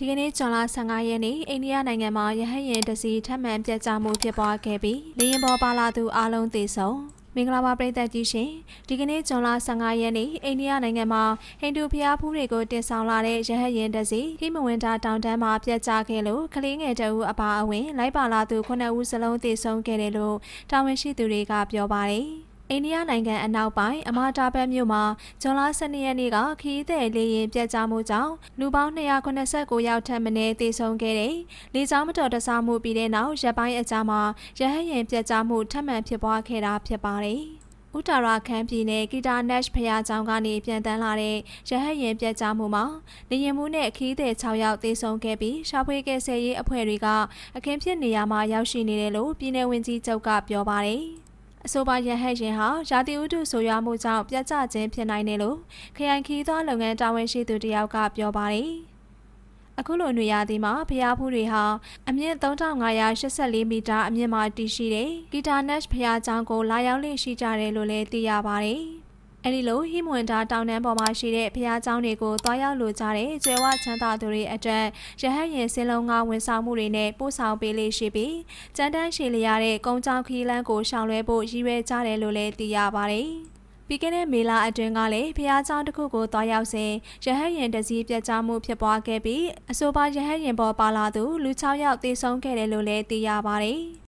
ဒီကနေ့ဇွန်လ15ရက်နေ့အိန္ဒိယနိုင်ငံမှာရဟတ်ယာဉ်တစ်စီးထပ်မံပြတ်ကျမှုဖြစ်ပွားခဲ့ပြီးလေယာဉ်ပေါ်ပါလာသူအလုံးသေဆုံးမင်္ဂလာပါပရိသတ်ကြီးရှင်ဒီကနေ့ဇွန်လ15ရက်နေ့အိန္ဒိယနိုင်ငံမှာဟိန္ဒူဘုရားဖူးတွေကိုတင်ဆောင်လာတဲ့ရဟတ်ယာဉ်တစ်စီးဟိမဝန္တာတောင်တန်းမှာပြတ်ကျခဲ့လို့ကလေးငယ်တအူအပါအဝင်လိုက်ပါလာသူ9ဦးစလုံးသေဆုံးခဲ့တယ်လို့တာဝန်ရှိသူတွေကပြောပါတယ် အိန္ဒိယနိုင်ငံအနောက်ပိုင်းအမာတာဘတ်မြို့မှာဇွန်လ12ရက်နေ့ကခရီးသည်လေယာဉ်ပြတ်ကျမှုကြောင့်လူပေါင်း289ယောက်ထပ်မံသေဆုံးခဲ့တဲ့လေကြောင်းမတော်တဆမှုပြီးတဲ့နောက်ရပ်ပိုင်းအကြာမှာရဟတ်ယာဉ်ပြတ်ကျမှုထပ်မံဖြစ်ပွားခဲ့တာဖြစ်ပါတယ်။ဥတာရာခမ်းပြည်နယ်ကီတာနက်ရှ်ဖျားကျောင်းကနေပြန်တန်းလာတဲ့ရဟတ်ယာဉ်ပြတ်ကျမှုမှာလေယာဉ်မှုနဲ့ခရီးသည်6ယောက်သေဆုံးခဲ့ပြီးရှာဖွေကယ်ဆယ်ရေးအဖွဲ့တွေကအခင်းဖြစ်နေရာမှာရောက်ရှိနေတယ်လို့ပြည်내ဝင်ကြီးချုပ်ကပြောပါတယ်။ အဆိုပါရဟတ်ရင်ဟာရာသီဥတုဆိုရွာမှုကြောင့်ပြတ်ကျခြင်းဖြစ်နိုင်တယ်လို့ခရိုင်ခီးသွွားလုပ်ငန်းတာဝန်ရှိသူတယောက်ကပြောပါတယ်။အခုလိုနေရာဒီမှာဖျားဖူးတွေဟာအမြင့်3584မီတာအမြင့်မှာတည်ရှိတဲ့ဂီတာနက်ဖျားကျောင်းကိုလာရောက်လေ့ရှိကြတယ်လို့လည်းသိရပါတယ်။ အဲဒီလိုဟိမွန်တာတောင်တန်းပေါ်မှာရှိတဲ့ဖျားကျောင်းတွေကိုတွားရောက်လိုကြတဲ့ကျွဲဝချမ်းသာသူတွေအတွက်ရဟတ်ရင်စင်းလုံးငါဝန်ဆောင်မှုတွေနဲ့ပို့ဆောင်ပေးလေးရှိပြီးကြမ်းတမ်းရှည်လျားတဲ့ကုန်းချောင်းခီးလန်းကိုရှောင်လွှဲဖို့ရည်ရွယ်ကြတယ်လို့လည်းသိရပါတယ်။ပြီးခဲ့တဲ့မေလအတွင်းကလည်းဖျားเจ้าတစ်ခုကိုတွားရောက်စဉ်ရဟတ်ရင်တစည်းပြတ်ကျမှုဖြစ်ပွားခဲ့ပြီးအဆိုပါရဟတ်ရင်ပေါ်ပါလာသူလူ6ယောက်သေဆုံးခဲ့တယ်လို့လည်းသိရပါတယ်။